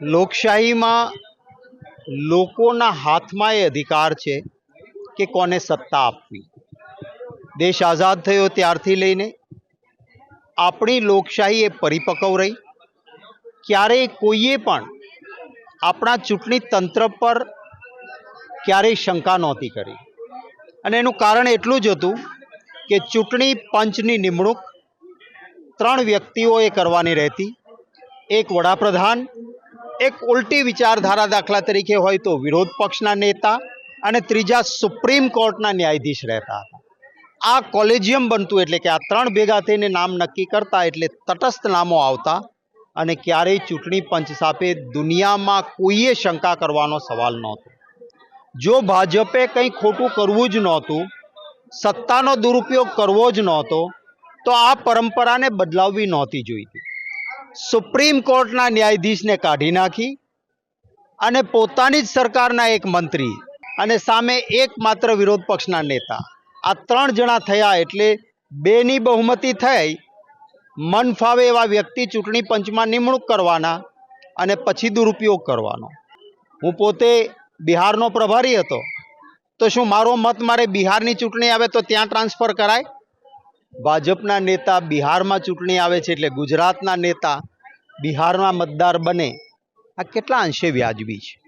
લોકશાહીમાં લોકોના હાથમાં એ અધિકાર છે કે કોને સત્તા આપવી. દેશ આઝાદ થયો ત્યારથી લઈને આપણી લોકશાહી એ પરિપક્વ રહી. ક્યારેય કોઈએ પણ આપણા ચૂંટણી તંત્ર પર ક્યારેય શંકા નહોતી કરી. અને એનું કારણ એટલું જ હતું કે ચૂંટણી પંચની નિમણૂક ત્રણ વ્યક્તિઓએ કરવાની રહેતી. એક વડાપ્રધાન એક ઉલટી વિચારધારા દાખલા તરીકે હોય તો વિરોધ પક્ષના નેતા અને ત્રીજા સુપ્રીમ કોર્ટના ન્યાયાધીશ રહેતા હતા. આ કોલેજિયમ બનતું એટલે કે આ ત્રણ ભેગા થઈને નામ નક્કી કરતા એટલે તટસ્થ નામો આવતા અને ક્યારેય ચૂંટણી પંચ સાથે દુનિયામાં કોઈએ શંકા કરવાનો સવાલ નહોતો. જો ભાજપે કંઈ ખોટું કરવું જ નહોતું, સત્તાનો દુરુપયોગ કરવો જ નહોતો, તો આ પરંપરાને બદલાવવી નહોતી જોઈતી. સુપ્રીમ કોર્ટના ન્યાયાધીશને કાઢી નાખી અને પોતાની જ સરકારના એક મંત્રી અને સામે એકમાત્ર વિરોધ પક્ષના નેતા. આ ત્રણ જણા થયા એટલે બેની બહુમતી થઈ, મન ફાવે એવા વ્યક્તિ ચૂંટણી પંચમાં નિમણૂક કરવાના અને પછી દુરુપયોગ કરવાનો. હું પોતે બિહારનો પ્રભારી હતો, તો શું મારો મત મારે બિહારની ચૂંટણી આવે તો ત્યાં ટ્રાન્સફર કરાય? ભાજપના નેતા બિહારમાં ચૂંટણી આવે છે એટલે ગુજરાતના નેતા બિહારના મતદાર બને. આ કેટલા અંશે વ્યાજબી છે?